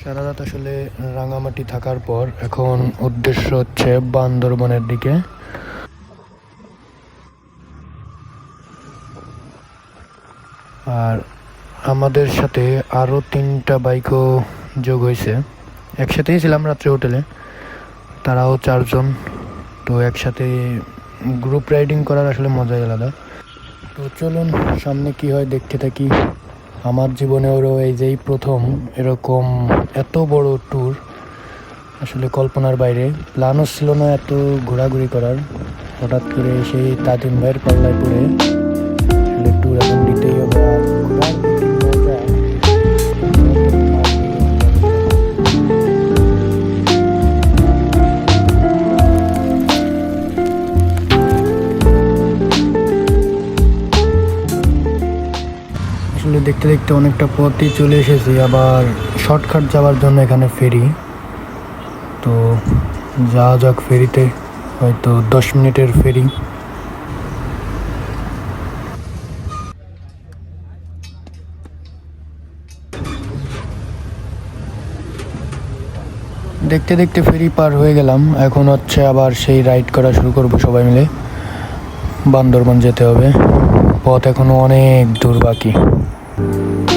সারা রাত আসলে রাঙামাটি থাকার পর এখন উদ্দেশ্য হচ্ছে বান্দরবনের দিকে। আর আমাদের সাথে আরও তিনটা বাইকও যোগ হয়েছে। একসাথেই ছিলাম রাত্রে হোটেলে, তারাও চারজন, তো একসাথে গ্রুপ রাইডিং করার আসলে মজাই আলাদা। তো চলুন সামনে কি হয় দেখতে থাকি। আমার জীবনেও এই যেই প্রথম এরকম এত বড় ট্যুর আসলে কল্পনার বাইরে। প্ল্যানও ছিল না এত ঘোরাঘুরি করার। হঠাৎ করে সেই তাজিম ভাইয়ের পাল্লায় পড়ে দেখতে দেখতে অনেকটা পথই চলে এসেছি, আবার শর্টকাট যাওয়ার জন্য এখানে ফেরি। তো যাওয়া যাক ফেরিতে, হয়তো দশ মিনিটের ফেরি। দেখতে দেখতে ফেরি পার হয়ে গেলাম, এখন হচ্ছে আবার সেই রাইড করা শুরু করব সবাই মিলে। বান্দরবন যেতে হবে, পথ এখনও অনেক দূর বাকি। thank you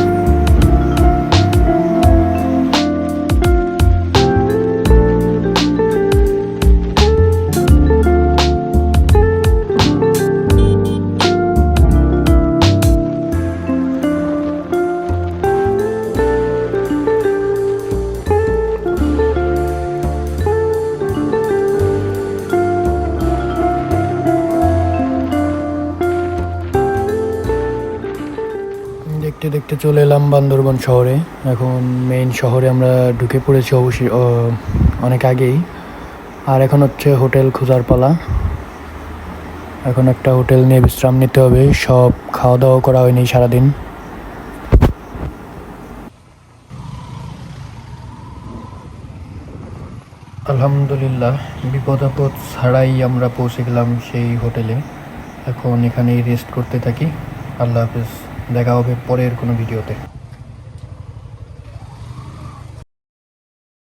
দেখতে দেখতে চলে এলাম বান্দরবান শহরে। এখন মেইন শহরে আমরা ঢুকে পড়েছি অবশ্যই অনেক আগেই। আর এখন হচ্ছে হোটেল খোঁজার পালা। এখন একটা হোটেল নিয়ে বিশ্রাম নিতে হবে। সব খাওয়া দাওয়া করা হয়নি সারাদিন। আলহামদুলিল্লাহ, বিপদ আপদ ছাড়াই আমরা পৌঁছে গেলাম সেই হোটেলে। এখন এখানেই রেস্ট করতে থাকি। আল্লাহ হাফেজ। দেখা হবে পরের কোনো ভিডিওতে।